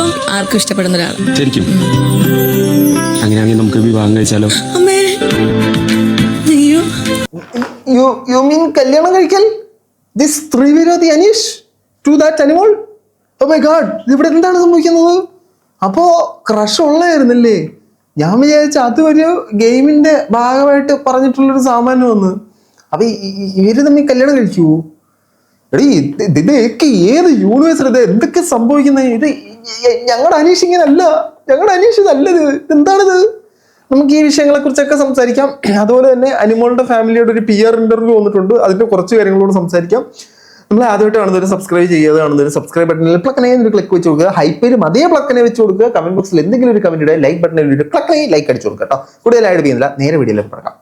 ചിലപ്പം ആർക്കും ഇഷ്ടപ്പെടുന്ന ഒരാൾ ശരിക്കും. അങ്ങനെയാണെങ്കിൽ നമുക്ക് വിവാഹം കഴിച്ചാലോ? അമ്മേ അയ്യോ. യു യു മീൻ കല്യാണം കഴിക്കൽ? This ത്രിവിരോധി Aneesh to that Animol oh my god ഇവിടെ എന്താണ് സംഭവിക്കുന്നത്? അപ്പോ ക്രഷ് ഉള്ളായിരുന്നല്ലേ ഞാൻ വിചാരിച്ച അത് ഒരു ഗെയിമിന്റെ ഭാഗമായിട്ട് പറഞ്ഞിട്ടുള്ളൊരു സാമാന്യം വന്ന്. അപ്പൊ ഈ- ഈ- ഇവർ തമ്മിൽ കല്യാണം കഴിക്കൂ എടീ ഇത് ഇത് ഇതൊക്കെ ഏത് യൂണിവേഴ്സിൽ ഇത് എന്തൊക്കെ സംഭവിക്കുന്നത് ഇത് ഞങ്ങളുടെ അനീഷ് ഇങ്ങനല്ല. ഞങ്ങളുടെ അനീഷ് നല്ലത് എന്താണിത് നമുക്ക് ഈ വിഷയങ്ങളെ കുറിച്ചൊക്കെ സംസാരിക്കാം. അതുപോലെ തന്നെ അനിമോളുടെ ഫാമിലിയുടെ ഒരു പി ആർ ഇന്റർവ്യൂ വന്നിട്ടുണ്ട്. അതിന്റെ കുറച്ച് കാര്യങ്ങളോട് സംസാരിക്കാം. നമ്മൾ ആദ്യമായിട്ട് കാണുന്നവർ സബ്സ്ക്രൈബ് ചെയ്യാതെ കാണുന്നവർ സബ്സ്ക്രൈബ് ബട്ടണിൽ പ്ലക്കനെ ഒരു ക്ലിക്ക് വെച്ച് കൊടുക്കുക. ഹൈപ്പേരും അതേ പ്ലക്കനെ വെച്ച് കൊടുക്കുക. കമന്റ് ബോക്സിൽ എന്തെങ്കിലും ഒരു കമന്റ് ഇടുക ലൈക്ക് ബട്ടണിൽ ഒരു പ്ലക്കനെ ലൈക്ക് അടിച്ചു കൊടുക്കുക കേട്ടോ ആഡ് ചെയ്യുന്നില്ല നേരെ വീഡിയോയിലേക്ക് പറയാം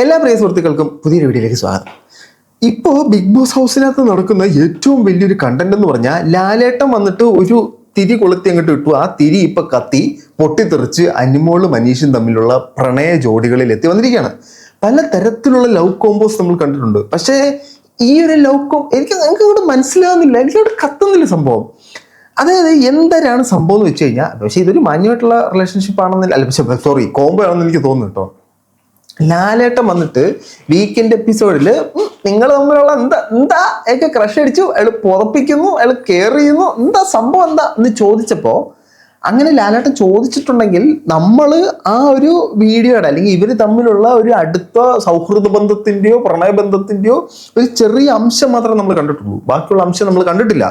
എല്ലാ പ്രിയ സുഹൃത്തുക്കൾക്കും പുതിയൊരു വീഡിയോയിലേക്ക് സ്വാഗതം. ഇപ്പോൾ ബിഗ് ബോസ് ഹൗസിനകത്ത് നടക്കുന്ന ഏറ്റവും വലിയൊരു കണ്ടന്റ് എന്ന് പറഞ്ഞാൽ ലാലേട്ടം വന്നിട്ട് ഒരു തിരി കൊളുത്തി അങ്ങോട്ട് ഇട്ടു. ആ തിരി ഇപ്പൊ കത്തി പൊട്ടിത്തെറിച്ച് അനിമോളും മനീഷും തമ്മിലുള്ള പ്രണയ ജോഡികളിൽ എത്തി വന്നിരിക്കുകയാണ്. പല തരത്തിലുള്ള ലവ് കോമ്പോസ് നമ്മൾ കണ്ടിട്ടുണ്ട്. പക്ഷേ ഈ ഒരു ലവ് കോം എനിക്ക് എനിക്ക് അങ്ങോട്ട് മനസ്സിലാവുന്നില്ല. എനിക്ക് അവിടെ കത്തുന്നില്ല സംഭവം. അതായത് എന്തരാണ് സംഭവം എന്ന് വെച്ച് കഴിഞ്ഞാൽ പക്ഷേ ഇതൊരു മാന്യമായിട്ടുള്ള റിലേഷൻഷിപ്പ് ആണെന്നില്ല അല്ല പക്ഷേ സോറി കോംബോ ആണെന്ന് എനിക്ക് തോന്നുന്നു കേട്ടോ. ലാലേട്ടൻ വന്നിട്ട് വീക്കെൻഡ് എപ്പിസോഡിൽ നിങ്ങൾ തമ്മിലുള്ള എന്താ എന്താ ഒക്കെ ക്രഷ് അടിച്ചു അയാൾ പുറപ്പിക്കുന്നു അയാൾ കെയർ ചെയ്യുന്നു എന്താ സംഭവം എന്താ എന്ന് ചോദിച്ചപ്പോൾ അങ്ങനെ ലാലേട്ടൻ ചോദിച്ചിട്ടുണ്ടെങ്കിൽ നമ്മൾ ആ ഒരു വീഡിയോയുടെ അല്ലെങ്കിൽ ഇവർ തമ്മിലുള്ള ഒരു അടുത്ത സൗഹൃദ ബന്ധത്തിന്റെയോ പ്രണയബന്ധത്തിന്റെയോ ഒരു ചെറിയ അംശം മാത്രമേ നമ്മൾ കണ്ടിട്ടുള്ളൂ. ബാക്കിയുള്ള അംശം നമ്മൾ കണ്ടിട്ടില്ല.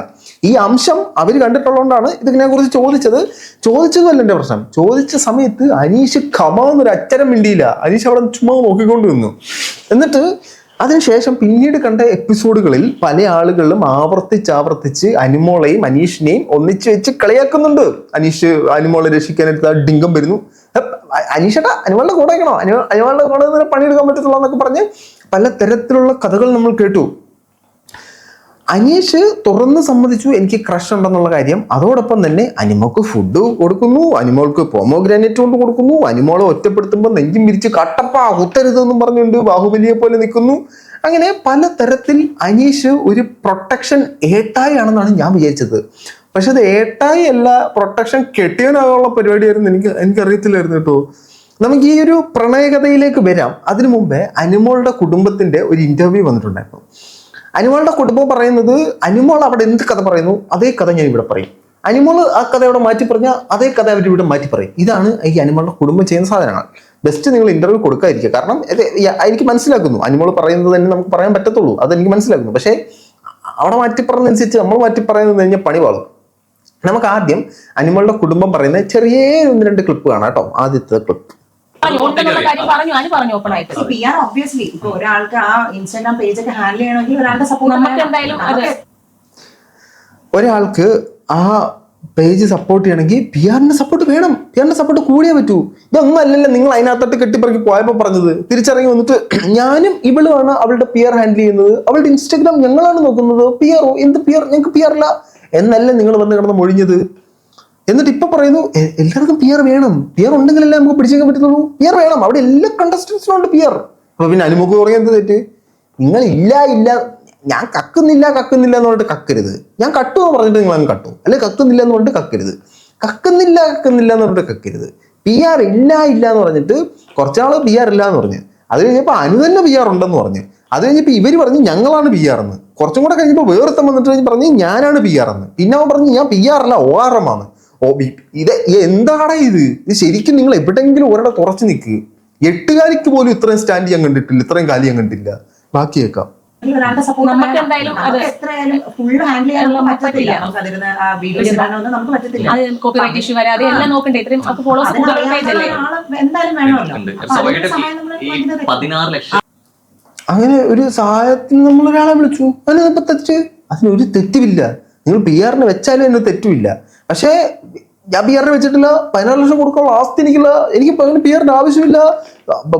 ഈ അംശം അവർ കണ്ടിട്ടുള്ളതുകൊണ്ടാണ് ഇതിനെ കുറിച്ച് ചോദിച്ചത്. ചോദിച്ചതല്ല എന്റെ പ്രശ്നം. ചോദിച്ച സമയത്ത് അനീഷ് ഖമാന്നൊരു അച്ചരം മിണ്ടിയില്ല. അനീഷ് അവിടെ ചുമ്മാ നോക്കിക്കൊണ്ട് നിന്നു. എന്നിട്ട് അതിനുശേഷം പിന്നീട് കണ്ട എപ്പിസോഡുകളിൽ പല ആളുകളും ആവർത്തിച്ച് അനിമോളെയും അനീഷിനെയും ഒന്നിച്ച് വെച്ച് കളിയാക്കുന്നുണ്ട്. അനീഷ് അനിമോളെ രക്ഷിക്കാൻ ആ ഡിങ്കം വരുന്നു. അനീഷേട്ടാ അനിമോളുടെ കൂടെ അനിമ അനിമോളുടെ കൂടെ പണിയെടുക്കാൻ പറ്റത്തുള്ളൂ എന്നൊക്കെ പറഞ്ഞ് പല തരത്തിലുള്ള കഥകൾ നമ്മൾ കേട്ടു. അനീഷ് തുറന്ന് സമ്മതിച്ചു എനിക്ക് ക്രഷ് ഉണ്ടെന്നുള്ള കാര്യം. അതോടൊപ്പം തന്നെ അനിമോൾക്ക് ഫുഡ് കൊടുക്കുന്നു അനിമോൾക്ക് പോമോഗ്രാനൈറ്റ് കൊണ്ട് കൊടുക്കുന്നു അനിമോളെ ഒറ്റപ്പെടുത്തുമ്പോൾ നെഞ്ചും വിരിച്ച് കട്ടപ്പ കുത്തരുതെന്നും പറഞ്ഞുകൊണ്ട് ബാഹുബലിയെ പോലെ നിൽക്കുന്നു. അങ്ങനെ പല തരത്തിൽ അനീഷ് ഒരു പ്രൊട്ടക്ഷൻ ഏട്ടായാണെന്നാണ് ഞാൻ വിചാരിച്ചത്. പക്ഷെ അത് ഏട്ടായി അല്ല പ്രൊട്ടക്ഷൻ കെട്ടിയവനാകാനുള്ള പരിപാടിയായിരുന്നു എനിക്ക് എനിക്കറിയത്തില്ലായിരുന്നു കേട്ടോ. നമുക്ക് ഈ ഒരു പ്രണയകഥയിലേക്ക് വരാം. അതിനു മുമ്പേ അനിമോളുടെ കുടുംബത്തിന്റെ ഒരു ഇന്റർവ്യൂ വന്നിട്ടുണ്ടായിരുന്നു. അനിമോളുടെ കുടുംബം പറയുന്നത് അനിമോൾ അവിടെ എന്ത് കഥ പറയുന്നു? അതേ കഥ ഞാൻ ഇവിടെ പറയും. അനിമോൾ ആ കഥ ഇവിടെ മാറ്റി പറഞ്ഞാൽ അതേ കഥ അവർ ഇവിടെ മാറ്റി പറയും. ഇതാണ് ഈ അനിമോളുടെ കുടുംബം ചെയ്യുന്ന സാധനങ്ങൾ. ബെസ്റ്റ് നിങ്ങൾ ഇന്റർവ്യൂ കൊടുക്കാതിരിക്കുക. കാരണം എനിക്ക് മനസ്സിലാക്കുന്നു. അനിമോൾ പറയുന്നത് തന്നെ നമുക്ക് പറയാൻ പറ്റത്തുള്ളൂ. അതെനിക്ക് മനസ്സിലാക്കുന്നു. പക്ഷേ അവിടെ മാറ്റി പറഞ്ഞതനുസരിച്ച് നമ്മൾ മാറ്റി പറയുന്നത് കഴിഞ്ഞാൽ പണി വാളും നമുക്ക് ആദ്യം അനിമോളുടെ കുടുംബം പറയുന്ന ചെറിയ ഒന്ന് രണ്ട് ക്ലിപ്പ് കാണാം കേട്ടോ. ആദ്യത്തെ ക്ലിപ്പ് പറഞ്ഞു ഉണ്ടെന്നുള്ള കാര്യം പറഞ്ഞു. അനു പറഞ്ഞു ഓപ്പൺ ആയിട്ട്. പി ആർ ഒബ്വിയസ്ലി ഇപ്പൊ ഒരാൾക്ക് ആ ഇൻസ്റ്റാഗ്രാം പേജ് ഒക്കെ ഹാൻഡിൽ ചെയ്യണമെങ്കിൽ ഒരാളുടെ സപ്പോർട്ട് നമുക്ക് എന്തായാലും അതെ. ഒരാൾക്ക് ആ പേജ് സപ്പോർട്ട് ചെയ്യണമെങ്കിൽ പി ആറിന്റെ സപ്പോർട്ട് വേണം. പി ആറിന്റെ സപ്പോർട്ട് കൂടിയേ പറ്റൂ. ഇതൊന്നും അല്ലല്ലോ നിങ്ങൾ അതിനകത്തോട്ട് കെട്ടിപ്പറക്കി പോയപ്പോൾ പറഞ്ഞത്. തിരിച്ചറങ്ങി വന്നിട്ട് ഞാനും ഇവളുമാണ് അവളുടെ പി ആർ ഹാൻഡിൽ ചെയ്യുന്നത്. അവളുടെ ഇൻസ്റ്റാഗ്രാം ഞങ്ങളാണ് നോക്കുന്നത്. പി ആർ എന്ത് പി ആർ ഞങ്ങൾക്ക് പി ആർ ഇല്ല. എന്നല്ല നിങ്ങൾ വന്ന് കിടന്ന് മൊഴിഞ്ഞത്? എന്നിട്ട് ഇപ്പൊ പറയുന്നു എല്ലാവർക്കും പിയർ വേണം. പിയർ ഉണ്ടെങ്കിലല്ലേ നമുക്ക് പിടിച്ചേക്കാൻ പറ്റുള്ളൂ പിയർ വേണം. അവിടെ എല്ലാ കണ്ടസ്റ്റൻസിനും ഉണ്ട് പിയർ അപ്പൊ പിന്നെ അനുമുഖ് എന്ത് തെറ്റ്? നിങ്ങൾ ഇല്ല ഇല്ല. ഞാൻ കക്കുന്നില്ല കക്കുന്നില്ല എന്ന് പറഞ്ഞിട്ട് കക്കരുത്. ഞാൻ കട്ടു എന്ന് പറഞ്ഞിട്ട് നിങ്ങൾ അങ്ങ് കട്ടു. അല്ലെ കക്കുന്നില്ല എന്ന് പറഞ്ഞിട്ട് കക്കരുത്. കക്കുന്നില്ല കക്കുന്നില്ല എന്ന് പറഞ്ഞിട്ട് കക്കരുത്. പി ആർ ഇല്ല ഇല്ല എന്ന് പറഞ്ഞിട്ട് കുറച്ചാൾ പി ആർ ഇല്ല എന്ന് പറഞ്ഞു. അത് കഴിഞ്ഞപ്പോൾ അനു തന്നെ പി ആർ ഉണ്ടെന്ന് പറഞ്ഞു. അത് കഴിഞ്ഞപ്പോൾ ഇവർ പറഞ്ഞു ഞങ്ങളാണ് പി ആർ എന്ന്. കുറച്ചും കൂടെ കഴിഞ്ഞപ്പോൾ വേറൊരുത്തം വന്നിട്ട് പറഞ്ഞ് ഞാനാണ് പി ആർ എന്ന്. പിന്നെ അവൻ പറഞ്ഞു ഞാൻ പി ആർ അല്ല ഒ ആർ എം ആണ്. ഓ ഇത് എന്താണ് ഇത്? ഇത് ശരിക്കും നിങ്ങൾ എവിടെയെങ്കിലും ഒരിടത്ത് ഉറച്ചു നിൽക്കുക എട്ടുകാലിക്ക് പോലും ഇത്രയും സ്റ്റാൻഡ് ചെയ്യാൻ കണ്ടിട്ടില്ല ഇത്രയും കാലി ഞാൻ കണ്ടില്ല. ബാക്കി ലക്ഷം. അങ്ങനെ ഒരു സഹായത്തിന് നമ്മൾ ഒരാളെ വിളിച്ചു. അതിനിപ്പോ തെറ്റ്. അതിനൊരു തെറ്റുമില്ല. നിങ്ങൾ പി ആറിന് വെച്ചാലും അതിന് തെറ്റുമില്ല. പക്ഷേ ഞാൻ പി ആറിന് വെച്ചിട്ടില്ല. പതിനാറ് ലക്ഷം കൊടുക്കാനുള്ള ആസ്തി എനിക്കില്ല എനിക്ക് അങ്ങനെ പി ആറിന്റെ ആവശ്യമില്ല.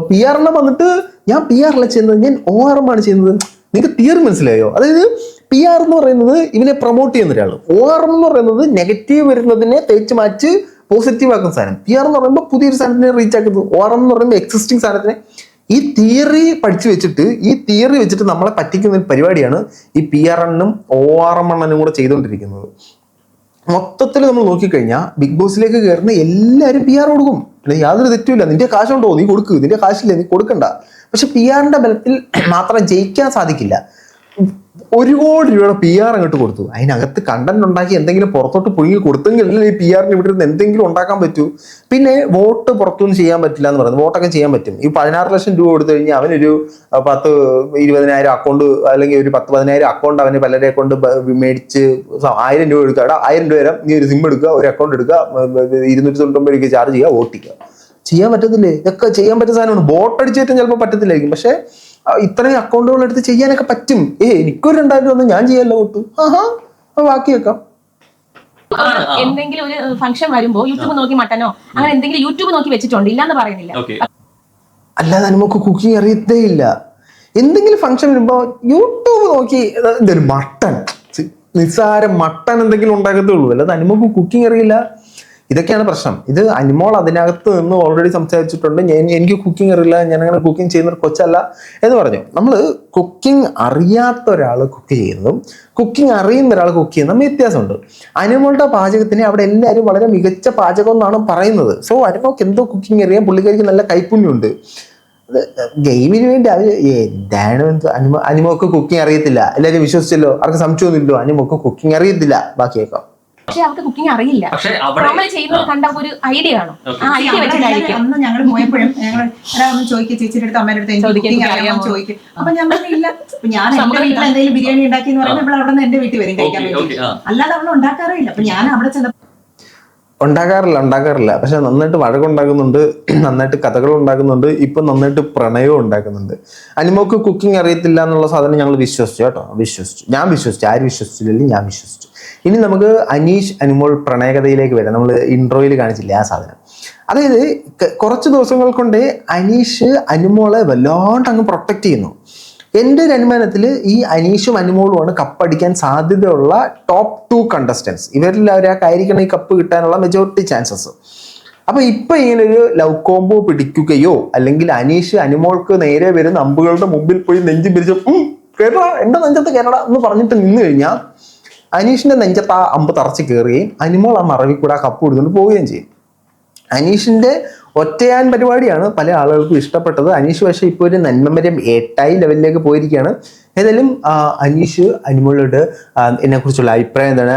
പി ആറിനെ വന്നിട്ട് ഞാൻ പി ആറില്ല ചെയ്യുന്നത് ഞാൻ ഒ ആർ എം ആണ് ചെയ്യുന്നത്. നിങ്ങൾക്ക് തിയറി മനസ്സിലായോ? അതായത് പി ആർ എന്ന് പറയുന്നത് ഇവനെ പ്രൊമോട്ട് ചെയ്യുന്ന ഒരാൾ ഒ ആർ എം എന്ന് പറയുന്നത് നെഗറ്റീവ് വരുന്നതിനെ തേച്ച് മാച്ച് പോസിറ്റീവ് ആക്കുന്ന സാധനം. പി ആർ എന്ന് പറയുമ്പോൾ പുതിയൊരു സാധനത്തിനെ റീച്ച് ആക്കുന്നത്. ഒ ആർ എം എന്ന് പറയുമ്പോൾ എക്സിസ്റ്റിംഗ് സാധനത്തിനെ ഈ തിയറി പഠിച്ചു വെച്ചിട്ട് ഈ തിയറി വെച്ചിട്ട് നമ്മളെ പറ്റിക്കുന്ന ഒരു പരിപാടിയാണ് ഈ പി ആർ എണ്ണും ഒ ആർ എം എണ്ണനും കൂടെ ചെയ്തുകൊണ്ടിരിക്കുന്നത്. മൊത്തത്തിൽ നമ്മൾ നോക്കിക്കഴിഞ്ഞാൽ ബിഗ് ബോസിലേക്ക് കയറുന്ന എല്ലാവരും പി ആർ കൊടുക്കും. പിന്നെ യാതൊരു തെറ്റുമില്ല. നിന്റെ കാശുണ്ടോ? നീ കൊടുക്കൂ. നിന്റെ കാശില്ല? നീ കൊടുക്കണ്ട. പക്ഷെ പി ആറിന്റെ ബലത്തിൽ മാത്രം ജയിക്കാൻ സാധിക്കില്ല. ഒരുപാട് രൂപയുടെ പി ആർ അങ്ങോട്ട് കൊടുത്തു. അതിനകത്ത് കണ്ടന്റ് ഉണ്ടാക്കി എന്തെങ്കിലും പുറത്തോട്ട് പുഴുങ്ങി കൊടുത്തെങ്കിൽ ഈ പി ആറിന് ഇവിടെ ഇരുന്ന് എന്തെങ്കിലും ഉണ്ടാക്കാൻ പറ്റൂ? പിന്നെ വോട്ട് പുറത്തുനിന്ന് ചെയ്യാൻ പറ്റില്ല എന്ന് പറയുന്നത്. വോട്ടൊക്കെ ചെയ്യാൻ പറ്റും. ഈ പതിനാറ് ലക്ഷം രൂപ കൊടുത്തു കഴിഞ്ഞാൽ അവനൊരു പത്ത് ഇരുപതിനായിരം അക്കൗണ്ട് അല്ലെങ്കിൽ ഒരു പത്ത് പതിനായിരം അക്കൗണ്ട് അവന് പലരെ കൊണ്ട് മേടിച്ച് ആയിരം രൂപ എടുക്കുക എടാ ആയിരം രൂപ തരാം. നീ ഒരു സിം എടുക്കുക ഒരു അക്കൗണ്ട് എടുക്കുക ഇരുന്നൂറ്റി തൊണ്ണൂറ്റൊമ്പത് രൂപയ്ക്ക് ചാർജ് ചെയ്യുക വോട്ട് ചെയ്യുക. ചെയ്യാൻ പറ്റത്തില്ലേ? ഇതൊക്കെ ചെയ്യാൻ പറ്റുന്ന സാധനമാണ്. ബോട്ട് ചിലപ്പോൾ പറ്റത്തില്ലായിരിക്കും. പക്ഷെ ഇത്രയും അക്കൗണ്ടുകൾ എടുത്ത് ചെയ്യാനൊക്കെ പറ്റും. ഏ എനിക്കൊരു രണ്ടായിരം രൂപ ഒന്നും ഞാൻ ചെയ്യാമല്ലോ വോട്ട് ആഹാ ബാക്കിയേക്കാം ബാക്കി വെക്കാം. എന്തെങ്കിലും ഒരു ഫംഗ്ഷൻ വരുമ്പോ യൂട്യൂബ് നോക്കി മട്ടനോ അങ്ങനെ എന്തെങ്കിലും യൂട്യൂബ് നോക്കി വെച്ചിട്ടുണ്ട് ഇല്ലാന്ന് പറയുന്നില്ല. ഓക്കെ. അല്ലാതെ നമുക്ക് കുക്കിംഗ് അറിയത്തേ ഇല്ല. എന്തെങ്കിലും ഫംഗ്ഷൻ വരുമ്പോ യൂട്യൂബ് നോക്കി ഇത് ഇതൊരു മട്ടൺ നിസ്സാരം മട്ടൺ എന്തെങ്കിലും ഉണ്ടാക്കത്തേ ഉള്ളൂ. അല്ലാതെ അനുമോക്ക് കുക്കിംഗ് അറിയില്ല. ഇതൊക്കെയാണ് പ്രശ്നം. ഇത് അനിമോൾ അതിനകത്ത് നിന്ന് ഓൾറെഡി സംസാരിച്ചിട്ടുണ്ട്. ഞാൻ എനിക്ക് കുക്കിംഗ് അറിയില്ല ഞാൻ അങ്ങനെ കുക്കിംഗ് ചെയ്യുന്ന ഒരു കൊച്ചല്ല എന്ന് പറഞ്ഞു. നമ്മൾ കുക്കിംഗ് അറിയാത്ത ഒരാൾ കുക്ക് ചെയ്യുന്നതും കുക്കിംഗ് അറിയുന്ന ഒരാൾ കുക്ക് ചെയ്യുന്നതും വ്യത്യാസമുണ്ട്. അനിമോളുടെ പാചകത്തിന് അവിടെ എല്ലാവരും വളരെ മികച്ച പാചകം എന്നാണ് പറയുന്നത്. സോ അനിമോക്ക് എന്തോ കുക്കിംഗ് അറിയാം പുള്ളിക്കാരിക്ക് നല്ല കൈപ്പുണ്യമുണ്ട്. ഗെയിമിന് വേണ്ടി അത് എന്താണ് എന്തോ അനിമ അനിമോക്ക് കുക്കിംഗ് അറിയത്തില്ല. എല്ലാവരും വിശ്വസിച്ചല്ലോ. ആർക്ക് സംശയമൊന്നുമില്ലോ അനിമോക്ക് കുക്കിംഗ് അറിയത്തില്ല. ബാക്കിയേക്കാം പക്ഷെ അവർക്ക് കുക്കിംഗ് അറിയില്ല. അവിടെ നമ്മൾ ചെയ്യുന്നത് കണ്ട ഒരു ഐഡിയ ആണ്. ആ ഐഡിയ വെച്ചിട്ടായിരിക്കും. അന്ന് ഞങ്ങൾ പോയപ്പോഴും ഞങ്ങൾ ഒരാളൊന്ന് ചോദിക്കുക ചേച്ചിയുടെ അടുത്ത് അമ്മയുടെ അടുത്ത് എനിക്ക് അറിയാമോ? ചോദിക്കും. അപ്പൊ ഞാൻ പറഞ്ഞില്ല അപ്പൊ ഞാൻ എന്റെ വീട്ടിൽ ഇല്ല. എന്തെങ്കിലും ബിരിയാണി ഉണ്ടാക്കി എന്ന് പറയുമ്പോൾ ഇവിടെ അവിടെ നിന്ന് എന്റെ വീട്ടിൽ വരും കഴിക്കാൻ വേണ്ടി. അല്ലാതെ അവൾ ഉണ്ടാക്കാറില്ല അപ്പൊ ഞാൻ അവിടെ ചെന്ന ഉണ്ടാക്കാറില്ല ഉണ്ടാക്കാറില്ല. പക്ഷെ നന്നായിട്ട് വഴക്കുണ്ടാക്കുന്നുണ്ട് നന്നായിട്ട് കഥകൾ ഉണ്ടാക്കുന്നുണ്ട് ഇപ്പൊ നന്നായിട്ട് പ്രണയവും ഉണ്ടാക്കുന്നുണ്ട്. അനിമോക്ക് കുക്കിംഗ് അറിയത്തില്ല എന്നുള്ള സാധനം ഞങ്ങൾ വിശ്വസിച്ചു കേട്ടോ. വിശ്വസിച്ചു. ഞാൻ വിശ്വസിച്ചു. ആര് വിശ്വസിച്ചില്ലെങ്കിൽ ഞാൻ വിശ്വസിച്ചു. ഇനി നമുക്ക് അനീഷ് അനുമോൾ പ്രണയകഥയിലേക്ക് വരാം. നമ്മൾ ഇൻട്രോയിൽ കാണിച്ചില്ലേ ആ സാധനം. അതായത് കുറച്ച് ദിവസങ്ങൾ കൊണ്ട് അനീഷ് അനുമോളെ വല്ലാണ്ട് അങ്ങ് പ്രൊട്ടക്റ്റ് ചെയ്യുന്നു. എന്റെ ഒരു അനുമാനത്തിൽ ഈ അനീഷും അനുമോളുമാണ് കപ്പടിക്കാൻ സാധ്യതയുള്ള ടോപ്പ് ടു കണ്ടസ്റ്റൻസ് ഇവരിൽ ഒരാൾക്കായിരിക്കണം ഈ കപ്പ് കിട്ടാനുള്ള മെജോറിറ്റി ചാൻസസ് അപ്പോൾ ഇപ്പൊ ഇങ്ങനെ ഒരു ലവ് കോംബോ പിടിക്കുകയോ അല്ലെങ്കിൽ അനീഷ് അനുമോൾക്ക് നേരെ വരുന്ന അമ്പുകളുടെ മുമ്പിൽ പോയി നെഞ്ചു പിരിച്ച് "ഉം, കേരള എന്റെ നെഞ്ചത്ത് കേരള എന്ന് പറഞ്ഞിട്ട് നിന്ന് കഴിഞ്ഞാൽ അനീഷിന്റെ നെഞ്ചത്ത് ആ അമ്പ് തറച്ച് കയറുകയും അനിമോൾ ആ മറവിൽ കൂടെ ആ കപ്പ് കൊടുത്തുകൊണ്ട് പോവുകയും ചെയ്യും. അനീഷിന്റെ ഒറ്റയാൻ പരിപാടിയാണ് പല ആളുകൾക്കും ഇഷ്ടപ്പെട്ടത്. അനീഷ് പക്ഷേ ഇപ്പോൾ ഒരു നന്മമരം എട്ടായി ലെവലിലേക്ക് പോയിരിക്കുകയാണ്. ഏതായാലും അനീഷ് അനിമോളോട് എന്നെ കുറിച്ചുള്ള അഭിപ്രായം എന്താണ്?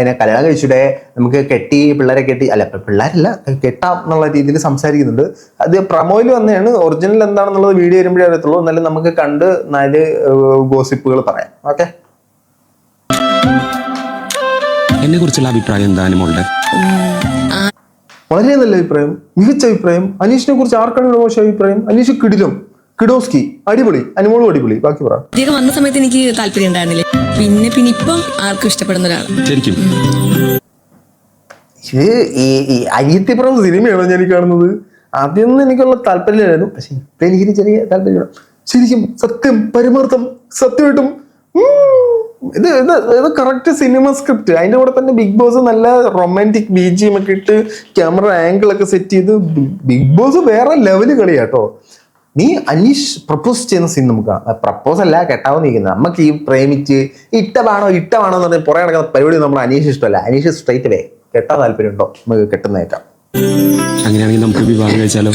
എന്നെ കല്യാണം കഴിച്ചൂടെ? നമുക്ക് കെട്ടി പിള്ളേരെ കെട്ടി അല്ല പിള്ളേരല്ല കെട്ടാം എന്നുള്ള രീതിയിൽ സംസാരിക്കുന്നുണ്ട്. അത് പ്രമോയിൽ വന്നതാണ്. ഒറിജിനൽ എന്താണെന്നുള്ളത് വീഡിയോ വരുമ്പോഴേ അറിയത്തുള്ളൂ. എന്നാലും നമുക്ക് കണ്ട് നാല് ഗോസിപ്പുകൾ പറയാം. ഓക്കെ? എന്നെ കുറിച്ചുള്ള അഭിപ്രായം എന്താണ് മോളുടെ? വളരെ നല്ല അഭിപ്രായം. മികച്ച അഭിപ്രായം. അനീഷിനെ കുറിച്ച് ആർക്കാണ് മോശ മോശം അഭിപ്രായം? അനീഷ് കിടിലും. കിഡോസ്കി. അടിപൊളി. അനുമോളും അടിപൊളി. ബാക്കി പറ. ആദ്യമൊക്കെ വന്ന സമയത്ത് എനിക്ക് താല്പര്യം ഉണ്ടായിരുന്നില്ല. പിന്നെ പിന്നെ ഇപ്പം ആർക്കും ഇഷ്ടപ്പെടുന്ന ഒരാളാണ്. ശരിക്കും. ഇത് ഈ ഈ അനിയത്തിപ്പുറം സിനിമയാണോ ഞാൻ കാണുന്നത്? ആദ്യമൊന്നും എനിക്കുള്ള താല്പര്യമില്ലായിരുന്നു. പക്ഷെ ഇപ്പൊ എനിക്ക് ചെറിയ താല്പര്യമാണ് ശരിക്കും സത്യം പരമാർത്ഥം സത്യമായിട്ടും ഇത് ഇത് ഇത് കറക്റ്റ് സിനിമ സ്ക്രിപ്റ്റ് അതിന്റെ കൂടെ തന്നെ ബിഗ് ബോസ് നല്ല റൊമാന്റിക് ബി ജി എം ഒക്കെ ഇട്ട് ക്യാമറ ആംഗിൾ ഒക്കെ സെറ്റ് ചെയ്ത് ബിഗ് ബോസ് വേറെ ലെവൽ കളിയാട്ടോ. നീ അനീഷ് പ്രപ്പോസ് ചെയ്യുന്ന സീൻ നമുക്ക് പ്രപ്പോസ് അല്ല കെട്ടാവുന്ന ഇരിക്കുന്നത് നമുക്ക് ഈ പ്രേമിച്ച് ഇട്ടവാണോ ഇട്ടവാണോ എന്ന് പറഞ്ഞ് പുറകെ നടക്കുന്ന പരിപാടി നമ്മൾ അനീഷ് ഇഷ്ടമല്ല. അനീഷ് സ്ട്രൈറ്റ് വേ കെട്ടാൻ താല്പര്യമുണ്ടോ? നമുക്ക് കെട്ടുന്നേക്കാം. അങ്ങനെയാണെങ്കിൽ നമുക്ക് വിവാഹം കഴിച്ചാലോ?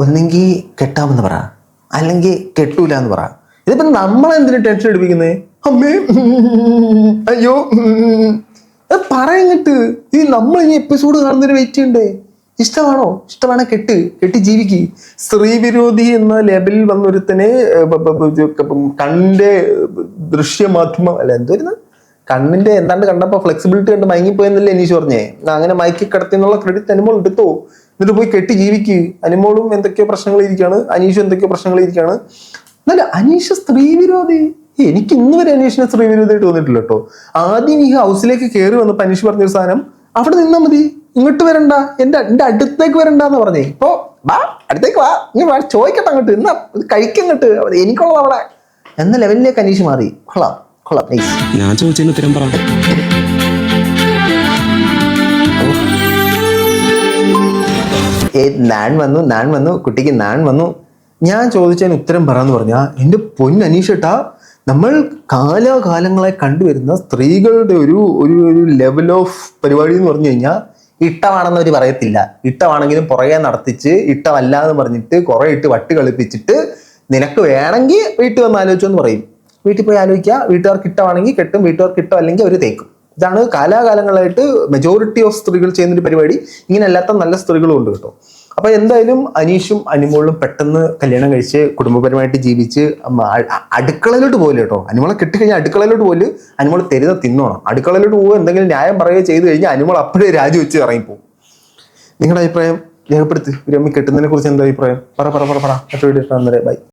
ഒന്നെങ്കിൽ കെട്ടാമെന്ന് പറ. അല്ലെങ്കിൽ കെട്ടൂല എന്ന് പറ. ഇതിപ്പോ നമ്മളെന്തിനു ടെൻഷൻ എടുപ്പിക്കുന്നേ? അമ്മേ അയ്യോ പറയങ്ങട്ട് ഈ നമ്മൾ ഈ എപ്പിസോഡ് കാണുന്നതിന് വെയിറ്റ് ചെയ്യണ്ടേ? ഇഷ്ടമാണോ? ഇഷ്ടമാണോ കെട്ട്. കെട്ടി ജീവിക്ക്. സ്ത്രീ വിരോധി എന്ന ലേബലിൽ വന്നൊരുത്തനെ കണ്ട ദൃശ്യമാധ്യമം അല്ല എന്തായിരുന്നു കണ്ണിന്റെ എന്താണ്ട് കണ്ടപ്പോ ഫ്ലെക്സിബിലിറ്റി കണ്ട് മയങ്ങിപ്പോയെന്നല്ലേ അനീഷ് പറഞ്ഞേ? അങ്ങനെ മയക്കി കിടത്തി എന്നുള്ള ക്രെഡിറ്റ് അനിമോൾ എടുത്തോ? എന്നിട്ട് പോയി കെട്ടി ജീവിക്ക്. അനിമോളും എന്തൊക്കെയോ പ്രശ്നങ്ങളിരിക്കാണ് അനീഷും എന്തൊക്കെയോ പ്രശ്നങ്ങളിരിക്കാണ് എന്നല്ല അനീഷ് സ്ത്രീ വിരോധി. എനിക്ക് ഇന്ന് വരെ അനീഷിനെ സ്ത്രീ വിരോധിയായിട്ട് തോന്നിയിട്ടില്ല കേട്ടോ. ആദ്യം ഈ ഹൗസിലേക്ക് കയറി വന്നപ്പോ അനീഷ് പറഞ്ഞൊരു സാധനം അവിടെ നിന്നാ മതി. ഇങ്ങോട്ട് വരണ്ട. എന്റെ എന്റെ അടുത്തേക്ക് വരണ്ട എന്ന് പറഞ്ഞേ. ഇപ്പൊ വാ അടുത്തേക്ക് വാ. നീ വാ. ചോദിക്കട്ടെ അങ്ങോട്ട്. എന്നാ കഴിക്കങ്ങോട്ട് എനിക്കുള്ളത് അവിടെ. എന്ന ലെവലിലേക്ക് അനീഷ് മാറി. കൊള്ളാം. കൊള്ളാം നൈസ് ഞാൻ ചോദിച്ചതിന് ഉത്തരം പറ. നാൻ വന്നു നാൻ വന്നു കുട്ടിക്ക് നാൻ വന്നു. ഞാൻ ചോദിച്ചതിന് ഉത്തരം പറയാന്ന് പറഞ്ഞാൽ എന്റെ പൊന്നനീഷട്ടാ നമ്മൾ കാലാകാലങ്ങളെ കണ്ടുവരുന്ന സ്ത്രീകളുടെ ഒരു ഒരു ഒരു ലെവൽ ഓഫ് പരിപാടി എന്ന് പറഞ്ഞു കഴിഞ്ഞാൽ ഇട്ടമാണെന്ന് അവർ പറയത്തില്ല. ഇട്ടമാണെങ്കിലും പുറകെ നടത്തിച്ച് ഇട്ടമല്ല എന്ന് പറഞ്ഞിട്ട് കുറെ ഇട്ട് വട്ടി കളിപ്പിച്ചിട്ട് നിനക്ക് വേണമെങ്കിൽ വീട്ടിൽ വന്ന് ആലോചിച്ചു എന്ന് പറയും. വീട്ടിൽ പോയി ആലോചിക്കുക വീട്ടുകാർക്ക് ഇഷ്ടമാണെങ്കിൽ കെട്ടും വീട്ടുകാർക്ക് കിട്ടും അല്ലെങ്കിൽ അവർ തേക്കും. ഇതാണ് കാലാകാലങ്ങളായിട്ട് മെജോറിറ്റി ഓഫ് സ്ത്രീകൾ ചെയ്യുന്നൊരു പരിപാടി. ഇങ്ങനെ അല്ലാത്ത നല്ല സ്ത്രീകളും ഉണ്ട് കേട്ടോ. അപ്പൊ എന്തായാലും അനീഷും അനിമോളും പെട്ടെന്ന് കല്യാണം കഴിച്ച് കുടുംബപരമായിട്ട് ജീവിച്ച് അടുക്കളയിലോട്ട് പോലെ കേട്ടോ. അനിമോളെ കിട്ടിക്കഴിഞ്ഞാൽ അടുക്കളയിലോട്ട് പോലും അനിമോൾ തരുന്ന തിന്നോണം. അടുക്കളയിലോട്ട് പോകുക എന്തെങ്കിലും ന്യായം പറയുകയോ ചെയ്തു കഴിഞ്ഞാൽ അനിമോൾ അപ്പോഴേ ഇറങ്ങി പോകും നിങ്ങളുടെ അഭിപ്രായം രേഖപ്പെടുത്തി. ഒരു അമ്മ കെട്ടുന്നതിനെ കുറിച്ച് എന്താ അഭിപ്രായം? പറ പറ പറ പറ. ബൈ.